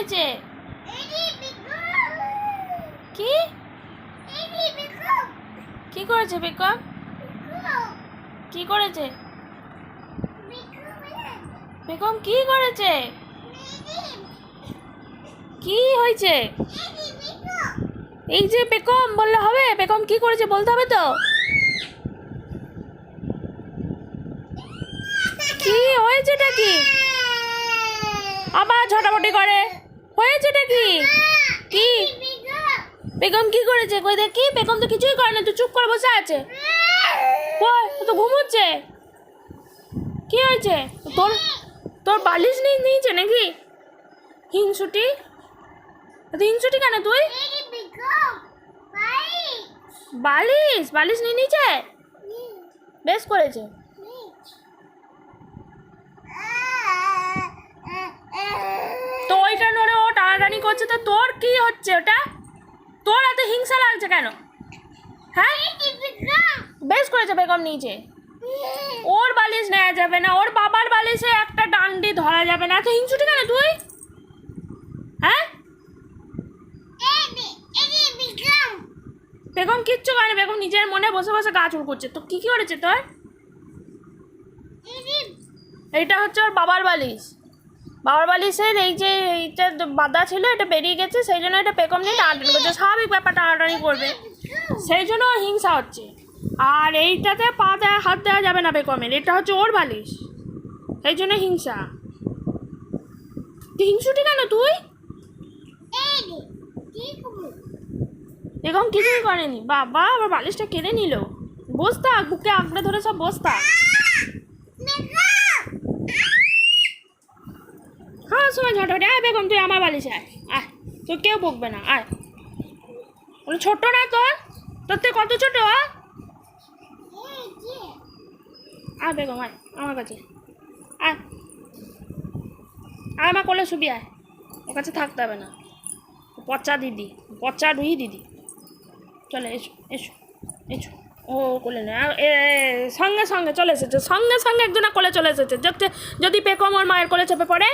হয়েছে? কি? কি করেছে বিক্রম? কি করেছে? বিক্রম কি করেছে? কি হয়েছে? এই যে বেকম বললে হবে। বেকম কি করেছে বলতে হবে তো? কি হয়েছে নাকি আবার ঝটাপটি করে। হয়েছেটা কি? কি? বেগম কি করেছে? কই দেখি বেগম তো কিছুই করে না, তুই চুপ করে বসে আছে। কই তো ঘুমোচ্ছে। কি হয়েছে? তোর তোর বালিশ নিয়ে নিয়েছে নাকি? হিংসুটি? হিংসুটি কেন তুই? বালিশ বালিশ নিয়ে নিয়েছে? বেশ করেছে তো ওইটা নড়ে ও টানাটানি করছে তো তোর কি হচ্ছে ওটা? তোর এত হিংসা লাগছে কেন? হ্যাঁ? বেশ করেছে বেগম নিচে ওর বালিশ নেওয়া যাবে না ওর বাবার বালিশে একটা ডান্ডি ধরা যাবে না। এত হিংসুটি কেন তুই? হ্যাঁ? বেগম কিচ্ছু করে বেগম নিজের মনে বসে বসে গা চুল করছে। তো কি কি করেছে তোর? এইটা হচ্ছে ওর বাবার বালিশ। বাবার বালিশের এই যে এইটা বাদা ছিল, এটা বেরিয়ে গেছে, সেই জন্য এটা পেকম নিয়ে টানাটানি করছে স্বাভাবিক ব্যাপার টানাটানি করবে। সেই জন্য হিংসা হচ্ছে। আর এইটাতে পা দেওয়া হাত দেওয়া যাবে না বেকমের এটা হচ্ছে ওর বালিশ। সেই জন্য হিংসা। তুই হিংসুটি কেন তুই? এরকম কিছুই করেনি। বাবা আবার বালিশটা কেড়ে নিল। বসতা বুকে আঁকড়ে ধরে সব বসতা হ্যাঁ আয় বেগম, তুই আমার বালিশে আয়। আয়, তোর কেউ বকবে না, আয়। বলে, ছোট না তোর? তোর থেকে কত ছোট? আয় বেগম, আয়, আমার কাছে। আয়। আয় আমার কোলে শুবি, আয়। ওর কাছে থাকতে হবে না। পচা দিদি, পচা রুই দিদি। চলে, এসো এসো এসো। ও, কোলে না এ, সঙ্গে সঙ্গে চলে এসেছে। সঙ্গে সঙ্গে একজনা কোলে চলে এসেছে। যদি পেকম ওর মায়ের কোলে চেপে পড়ে